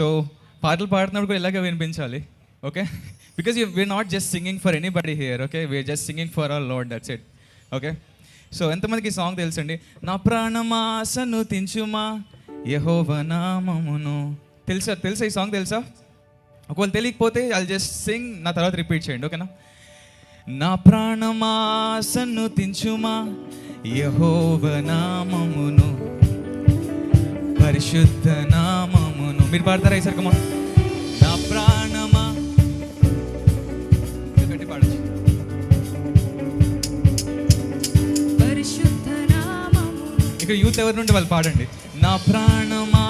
So పాటలు పాడుతున్నప్పుడు కూడా ఇలాగే వినిపించాలి okay because you we are not just singing for anybody here okay we are just singing for our Lord that's it okay so ఎంతమందికి ఈ song తెలుసండి? నా ప్రాణమాసను తించుమా యహోవ నామమును. తెలుసా తెలుసా ఈ సాంగ్ తెలుసా? ఒకవేళ తెలియకపోతే ఐ జస్ట్ సింగ్ నా తర్వాత రిపీట్ చేయండి ఓకేనా నా ప్రాణమాసను తించుమా యహోవ నామమును. పరిశుద్ధ నామము మీరు పాడతారా ఈ సరికమా నా ప్రాణమా? గట్టి పాడొచ్చు. పరిశుద్ధ నామము. ఇక్కడ యూత్ ఎవరి నుండి వాళ్ళు పాడండి. నా ప్రాణమా?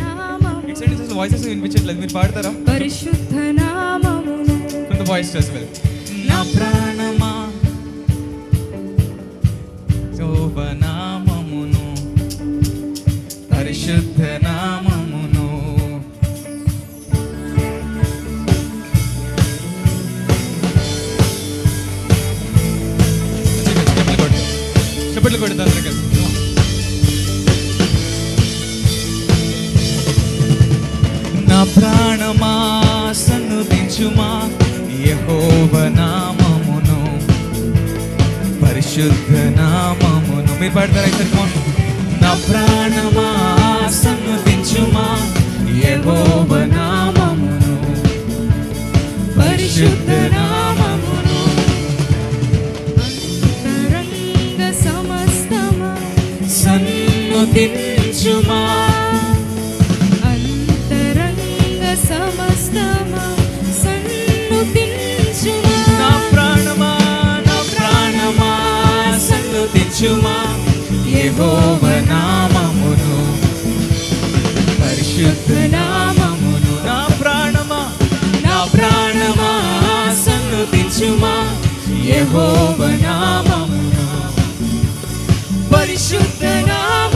నామము. వాయిసెస్ వినిపించట్లేదు. మీరు పాడతారా? పరిశుద్ధ from the voice as well పెడతాను కొడుతా నా ప్రాణమా సన్నుతించుమా యహోవ నామమును. పరిశుద్ధ నామమును. మీరు పాడతారా ఇక్కడ నా ప్రాణమా సన్నుతించుమా యహోవ నామమును. పరిశుద్ధ నామ సన్నుతించుమా అంతరంగ సమస్తమా సన్నుతించుమా నా ప్రాణమా నా ప్రాణమా సన్నుతించుమా యెహోవ నామమును పరిశుద్ధ నామమును నా ప్రాణమా నా ప్రాణమా సన్నుతించుమా యెహోవ నామమును పరిశుద్ధ నామమును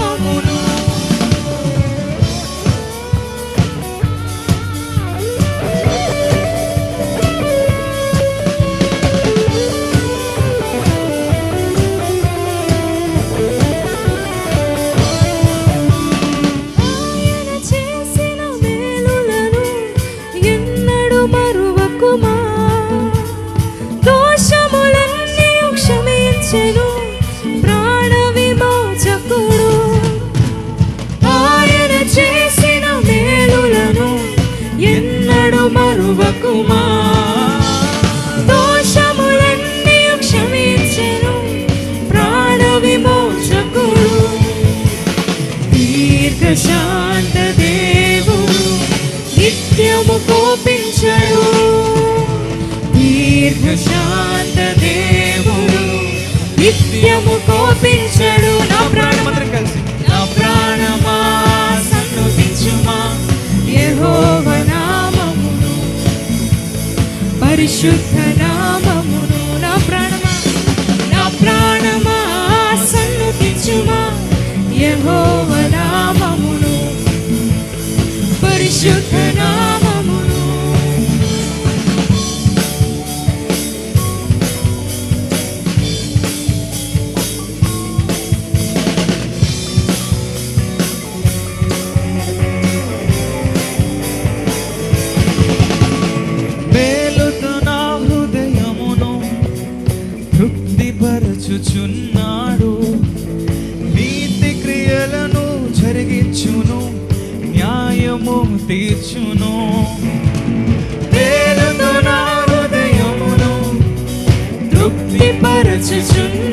శాంత దేవుడు నిత్యము కోపించడు. దీర్ఘశాంత దేవుడు నిత్యము పరిశుద్ధ నామమును నా ప్రాణమా నా ప్రాణమా సన్నుతించుమా యహోవ నామమును పరిశుద్ధ నామ తృప్తిపరచుచున్నాడు నీతి క్రియలను జరిగించును న్యాయము తీర్చును. తృప్తిపరచుచున్నాడు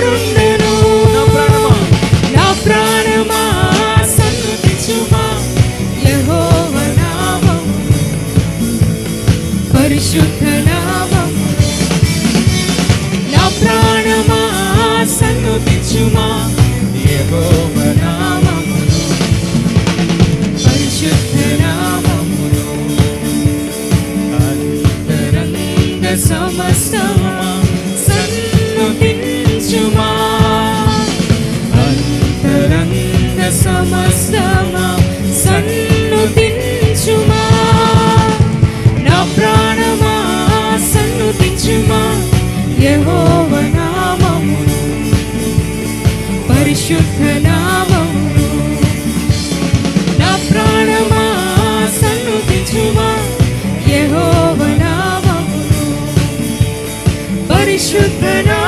తోడుండెను నా ప్రాణమా? నా ప్రాణమా? సన్నుతించుమా యెహోవ నామమును పరిశుద్ధ నామము నా ప్రాణమా? సన్నుతించుమా యెహోవ నామమును పరిశుద్ధ నామమును సమస్తమా?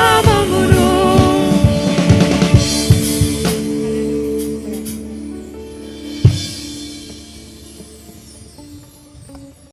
Mama